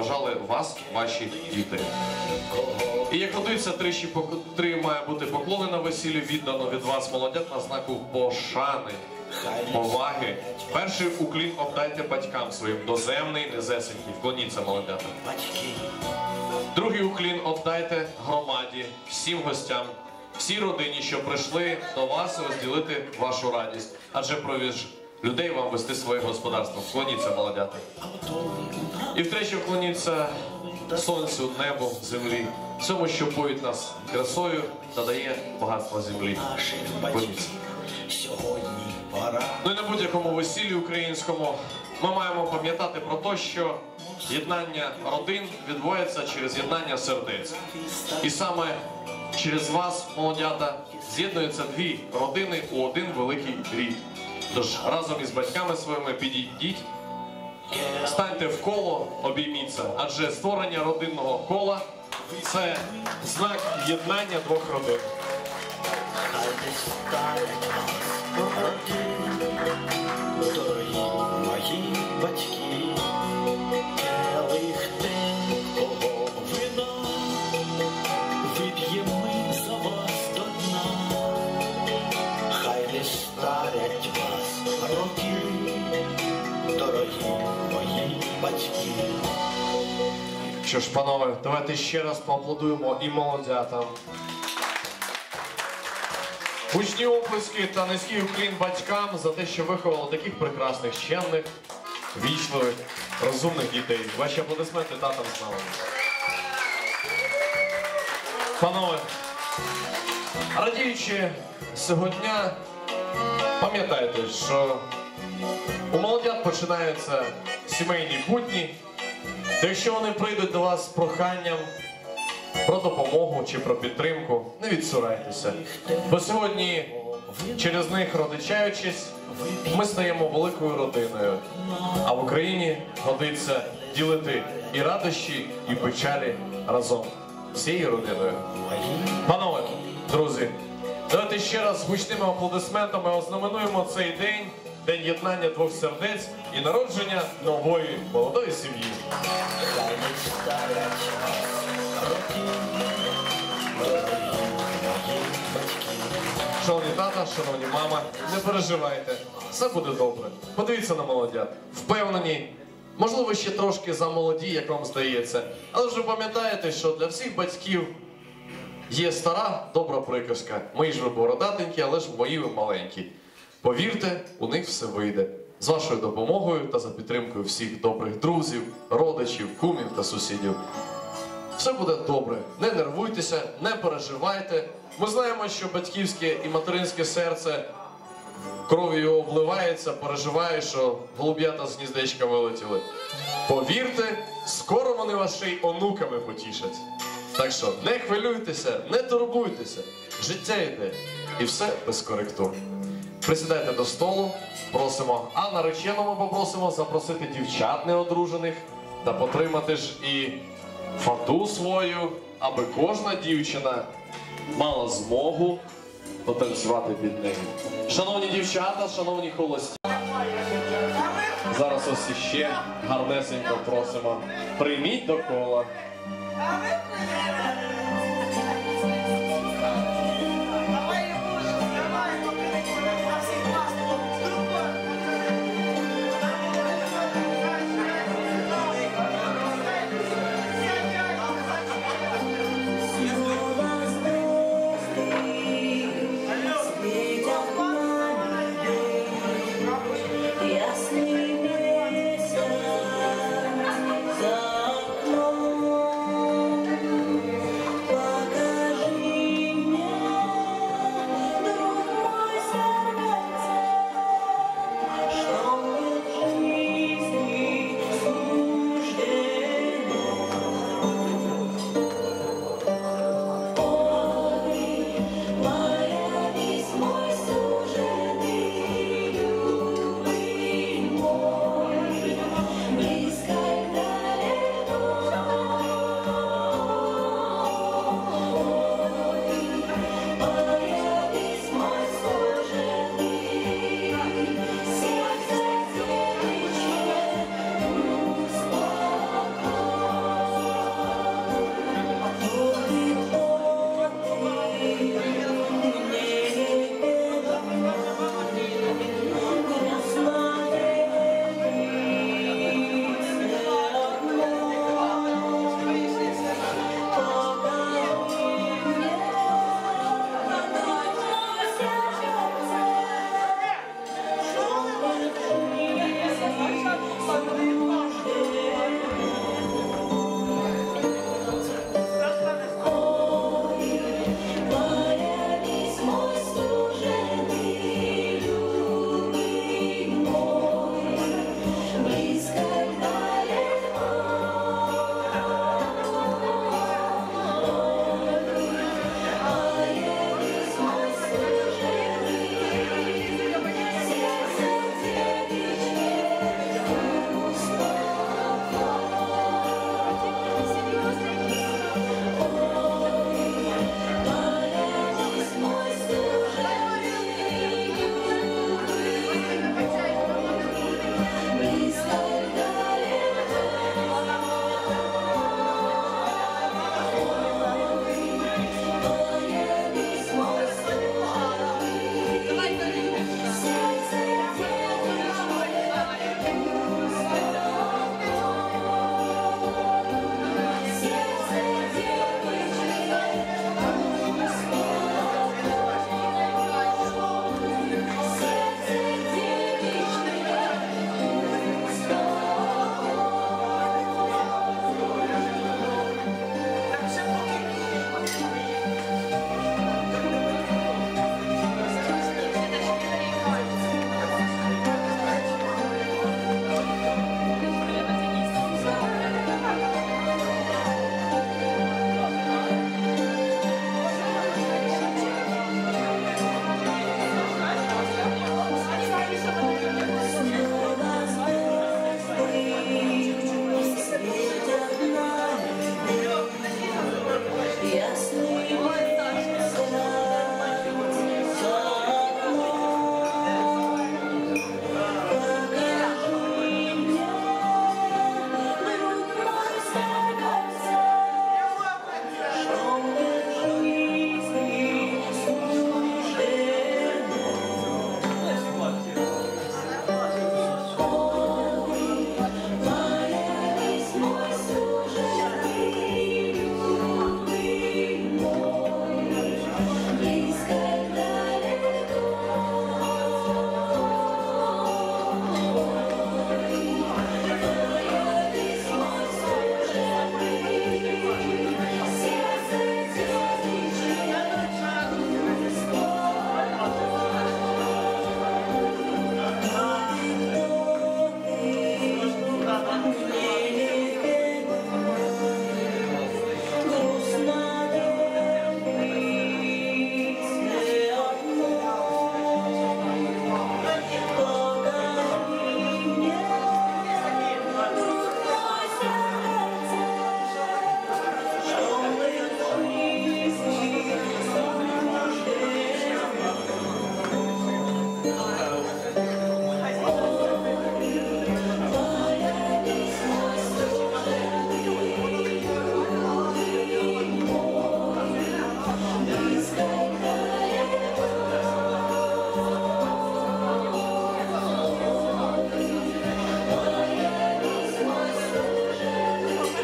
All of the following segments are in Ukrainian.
поважали вас, ваші діти. І як годиться, тричі три має бути поклони на весіллі віддано від вас молодят на знаку пошани, поваги. Перший уклін обдайте батькам своїм доземний, незесенький. Вклоніться молодята. Другий уклін отдайте громаді, всім гостям, всій родині, що прийшли до вас розділити вашу радість. Адже провіж людей вам вести своє господарство. Вклоніться, молодята. І втретє вклоніться сонцю, небу, землі, всьому, що поїть нас красою та дає багатство землі. Вклоніться. Ну і на будь-якому весіллі українському ми маємо пам'ятати про те, що єднання родин відбувається через єднання сердець. І саме через вас, молодята, з'єднуються дві родини у один великий рід. Тож разом із батьками своїми підійдіть, станьте в коло, обійміться, адже створення родинного кола це знак єднання двох родин. Що ж, панове, давайте ще раз поаплодуємо і молодятам. Гучні оплески та низький уклін батькам за те, що виховали таких прекрасних, щемних, вічливих, розумних дітей. Ваші аплодисменти татам з нами. Панове, радіючи сьогодні, пам'ятайте, що у молодят починаються сімейні будні. То якщо вони прийдуть до вас з проханням про допомогу чи про підтримку, не відсурайтеся. Бо сьогодні, через них родичаючись, ми стаємо великою родиною. А в Україні годиться ділити і радощі, і печалі разом всією родиною. Панове, друзі, давайте ще раз гучними аплодисментами ознаменуємо цей день, день єднання двох сердець і народження нової молодої сім'ї. Шановні тата, шановні мама, не переживайте, все буде добре. Подивіться на молодят. Впевнені, можливо, ще трошки замолоді, як вам здається. Але вже пам'ятаєте, що для всіх батьків є стара добра приказка. Мої ж ви бородатенькі, але ж мої ви маленькі. Повірте, у них все вийде. З вашою допомогою та за підтримкою всіх добрих друзів, родичів, кумів та сусідів. Все буде добре. Не нервуйтеся, не переживайте. Ми знаємо, що батьківське і материнське серце кров'ю обливається, переживає, що голуб'ята з гніздечка вилетіли. Повірте, скоро вони вас й онуками потішать. Так що не хвилюйтеся, не турбуйтеся. Життя йде. І все без коректур. Присідайте до столу, просимо, а нареченому попросимо запросити дівчат неодружених та потримати ж і фату свою, аби кожна дівчина мала змогу потанцювати під нею. Шановні дівчата, шановні холості. Зараз ось іще гарнесенько просимо. Прийміть до кола.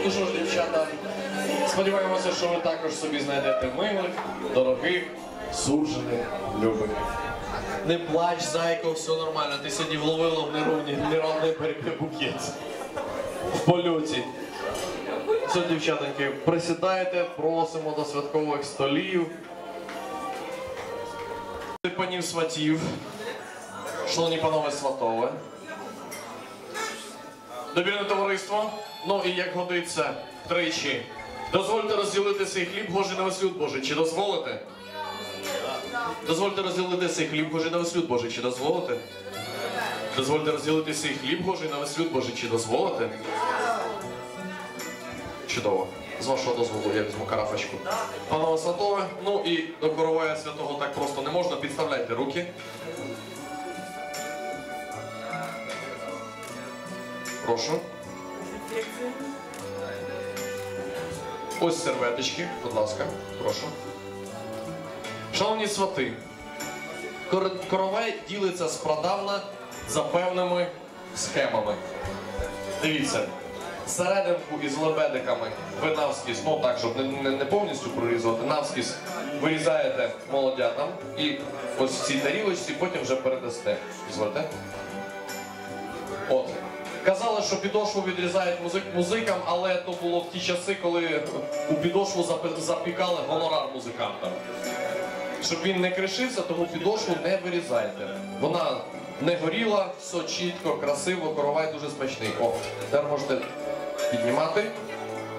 Ну що ж, дівчата, сподіваємося, що ви також собі знайдете милих, дорогих, суджених, любих. Не плач, зайко, все нормально. Ти сьогодні вловила в неровний перебір букет. В польоті. Все, дівчатоньки, присідайте, просимо до святкових столів. Панів сватів. Шановні панове сватове. Добірне товариство. Ну і як годиться тричі. Дозвольте розділити цей хліб, Божий на весь люд Божий. Чи дозволите? Дозвольте розділити цей хліб Божий на весь люд Божий. Чи дозволите? Дозвольте розділити цей хліб Божий на весь люд Божий. Чи дозволите? Чудово. З вашого дозволу я візьму карафочку. Панове Святове, ну і до коровая святого так просто не можна. Підставляйте руки. Прошу. Ось серветочки, будь ласка, прошу. Шановні свати, кор- коровай ділиться спрадавна за певними схемами. Дивіться, серединку із лебедиками ви навскіз, ну так, щоб не, не, не повністю прорізувати, навскіз вирізаєте молодятам і ось в цій тарілочці потім вже передасте. Дозвольте. От. Казали, що підошву відрізають музик, музикам, але то було в ті часи, коли у підошву запікали гонорар музикантам. Щоб він не кришився, тому підошву не вирізайте. Вона не горіла, все чітко, красиво, коровай дуже смачний. О, тепер можете піднімати.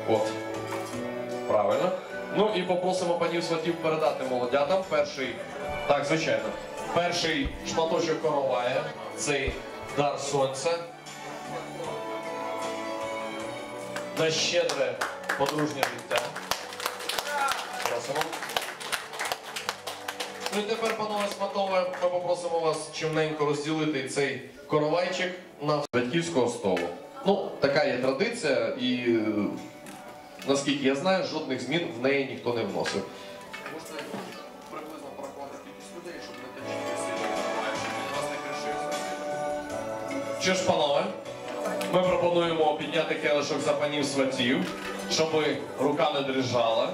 От. Правильно. Ну і попросимо панів сватів передати молодятам. Перший, так, звичайно, перший шматочок коровая, цей дар сонця. На щедре подружнє життя. Просимо. Ну і тепер, панове Сматове, ми попросимо вас чимненько розділити цей коровайчик на батьківського столу. Ну, така є традиція, і е, наскільки я знаю, жодних змін в неї ніхто не вносив. Що ж, панове, ми пропонуємо підняти келишок за панів сватів, щоб рука не дрижала,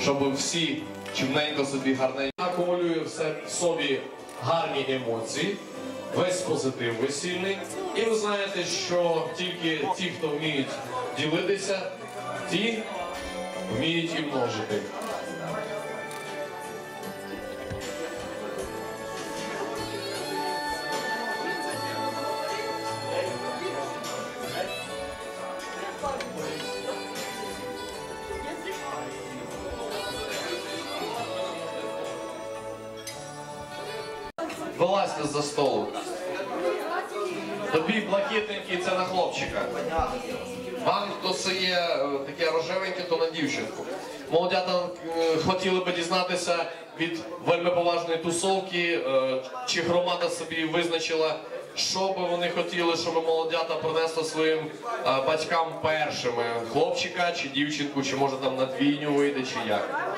щоб всі чимненько собі гарненько акумулює в собі гарні емоції, весь позитив весільний. І ви знаєте, що тільки ті, хто вміють ділитися, ті вміють і множити. Вилазьте за столу. Тобі блакитненький це на хлопчика. Вам хто це є таке рожевеньке, то на дівчинку. Молодята е, хотіли би дізнатися від вельми поважної тусовки, е, чи громада собі визначила, що би вони хотіли, щоб молодята принесли своїм е, батькам першими. Хлопчика чи дівчинку, чи може там на двійню вийде, чи як.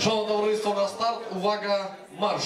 Шановне товариство, на старт, увага, марш!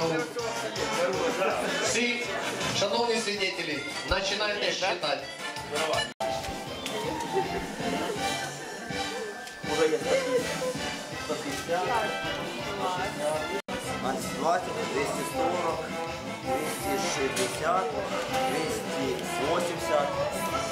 хвилину. Всі, шановні свідетелі, починайте считати. Уже є 150, 20, 240, 260, 280.